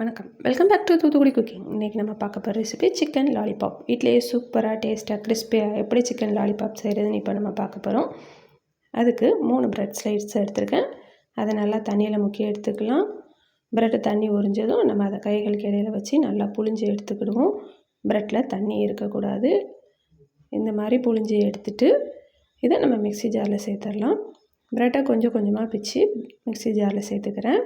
வணக்கம். Welcome back to Thoothukudi cooking இன்றைக்கி நம்ம பார்க்க போகிற ரெசிபி சிக்கன் லாலிபாப் வீட்டிலேயே சூப்பராக டேஸ்ட்டாக கிறிஸ்பியாக எப்படி சிக்கன் லாலிபாப் செய்கிறதுன்னு இப்போ நம்ம பார்க்க போகிறோம் அதுக்கு மூணு ப்ரெட் ஸ்லைட்ஸ் எடுத்திருக்கேன். அதை நல்லா தண்ணியில் முக்கி எடுத்துக்கலாம். ப்ரெட்டு தண்ணி உறிஞ்சதும் நம்ம அதை கைகளுக்கு இடையில் வச்சு நல்லா புழிஞ்சு எடுத்துக்கிடுவோம். ப்ரெட்டில் தண்ணி இருக்கக்கூடாது. இந்த மாதிரி புளிஞ்சு எடுத்துட்டு இதை நம்ம மிக்சி ஜாரில் சேர்த்துடலாம். ப்ரெட்டை கொஞ்சம் கொஞ்சமாக பிச்சு மிக்சி ஜாரில் சேர்த்துக்கிறேன்.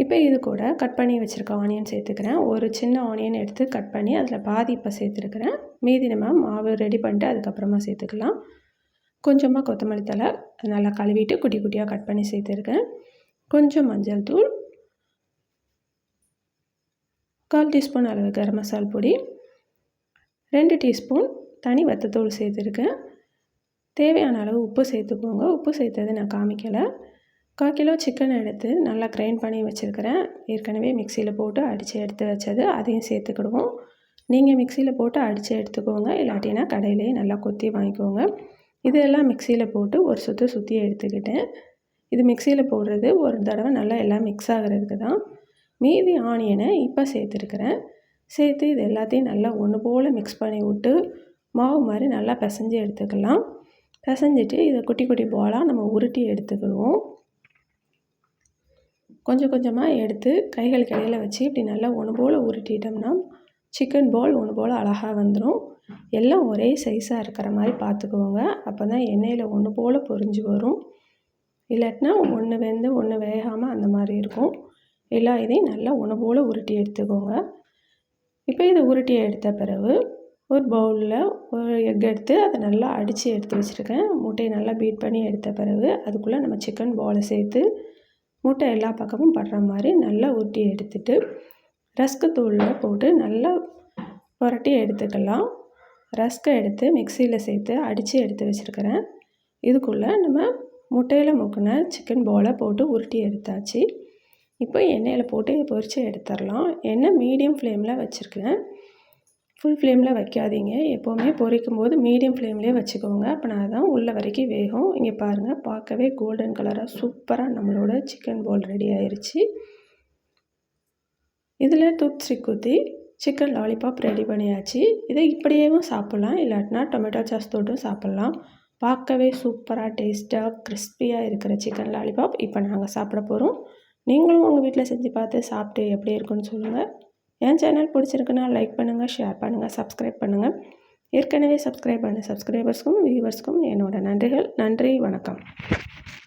இப்போ இது கூட கட் பண்ணி வச்சுருக்க ஆனியன் சேர்த்துக்கிறேன். ஒரு சின்ன ஆனியன் எடுத்து கட் பண்ணி அதில் பாதி இப்போ சேர்த்துருக்குறேன். மீதி நம்ம மாவு ரெடி பண்ணிட்டு அதுக்கப்புறமா சேர்த்துக்கலாம். கொஞ்சமாக கொத்தமல்லி தலை நல்லா கழுவிட்டு குட்டி குட்டியாக கட் பண்ணி சேர்த்துருக்கேன். கொஞ்சம் மஞ்சள் தூள் கால் டீஸ்பூன் அளவு கரம் மசால் பொடி ரெண்டு டீஸ்பூன் தனி வத்தத்தூள் சேர்த்துருக்கேன். தேவையான அளவு உப்பு சேர்த்துக்கோங்க. உப்பு சேர்த்தது நான் காமிக்கலை. கால் கிலோ சிக்கன் எடுத்து நல்லா கிரைண்ட் பண்ணி வச்சுருக்கிறேன். ஏற்கனவே மிக்சியில் போட்டு அடித்து எடுத்து வச்சது. அதையும் சேர்த்துக்கிடுவோம். நீங்கள் மிக்சியில் போட்டு அடித்து எடுத்துக்கோங்க. இல்லாட்டினா கடையிலேயே நல்லா கொத்தி வாங்கிக்கோங்க. இதெல்லாம் மிக்சியில் போட்டு ஒரு சுற்று சுற்றி எடுத்துக்கிட்டேன் இது மிக்சியில் போடுறது ஒரு தடவை நல்லா எல்லாம் மிக்ஸ் ஆகிறதுக்கு தான். மீதி ஆனியனை இப்போ சேர்த்துருக்குறேன். சேர்த்து இது எல்லாத்தையும் நல்லா ஒன்று போல் மிக்ஸ் பண்ணி விட்டு மாவு மாதிரி நல்லா பிசைஞ்சு எடுத்துக்கலாம். பிசைஞ்சிட்டு இதை குட்டி குட்டி பாலாக நம்ம உருட்டி எடுத்துக்கிடுவோம். கொஞ்சம் கொஞ்சமாக எடுத்து கைகளுக்கு இடையில வச்சு இப்படி நல்லா ஒன்று போல் உருட்டிட்டோம்னா சிக்கன் பால் ஒன்று போல் அழகாக வந்துடும் எல்லாம் ஒரே சைஸாக இருக்கிற மாதிரி பார்த்துக்குவோங்க அப்போ தான் எண்ணெயில் ஒன்று போல் பொரிஞ்சு வரும். இல்லாட்டினா ஒன்று வெந்து ஒன்று வேகாமல் அந்த மாதிரி இருக்கும். எல்லா இதையும் நல்லா ஒன்று போல் உருட்டி எடுத்துக்கோங்க. இப்போ இதை உருட்டி எடுத்த பிறகு ஒரு பவுலில் ஒரு எக் எடுத்து அதை நல்லா அடித்து எடுத்து வச்சுருக்கேன். முட்டையை நல்லா பீட் பண்ணி எடுத்த பிறகு அதுக்குள்ளே நம்ம சிக்கன் பாலை சேர்த்து முட்டை எல்லா பக்கமும் படுற மாதிரி நல்லா உருட்டி எடுத்துட்டு ரஸ்க்கு தூளில் போட்டு நல்லா புரட்டி எடுத்துக்கலாம். ரஸ்க்கை எடுத்து மிக்சியில் சேர்த்து அடித்து எடுத்து வச்சுருக்கிறேன். இதுக்குள்ளே நம்ம முட்டையில் முக்கின சிக்கன் போலை போட்டு உருட்டி எடுத்தாச்சு. இப்போ எண்ணெயில் போட்டு பொரித்து எடுத்துடலாம். எண்ணெய் மீடியம் ஃப்ளேமில் வச்சுருக்கேன் ஃபுல் ஃப்ளேமில் வைக்காதீங்க. எப்போவுமே பொரிக்கும் போது மீடியம் ஃப்ளேம்லேயே வச்சுக்கோங்க அப்படின்னா தான் உள்ள வரைக்கும் வேகும். இங்கே பாருங்கள் பார்க்கவே கோல்டன் கலராக சூப்பராக நம்மளோட சிக்கன் போல் ரெடி ஆயிடுச்சு இதில் தூத்ரி குத்தி சிக்கன் லாலிபாப் ரெடி பண்ணியாச்சு. இதை இப்படியேவும் சாப்பிட்லாம். இல்லாட்டினா டொமேட்டோ சாஸ் தொட்டும் சாப்பிட்லாம். பார்க்கவே சூப்பராக டேஸ்ட்டாக கிறிஸ்பியாக இருக்கிற சிக்கன் லாலிபாப் இப்போ நாங்கள் சாப்பிட போகிறோம் நீங்களும் உங்கள் வீட்டில் செஞ்சு பார்த்து சாப்பிட்டு எப்படி இருக்குன்னு சொல்லுங்கள் என் சேனல் பிடிச்சிருக்குன்னா லைக் பண்ணுங்கள் ஷேர் பண்ணுங்கள் சப்ஸ்கிரைப் பண்ணுங்கள் ஏற்கனவே சப்ஸ்கிரைப் பண்ண சப்ஸ்கிரைபர்ஸ்க்கும் வியூவர்ஸ்க்கும் என்னோட நன்றிகள். நன்றி வணக்கம்.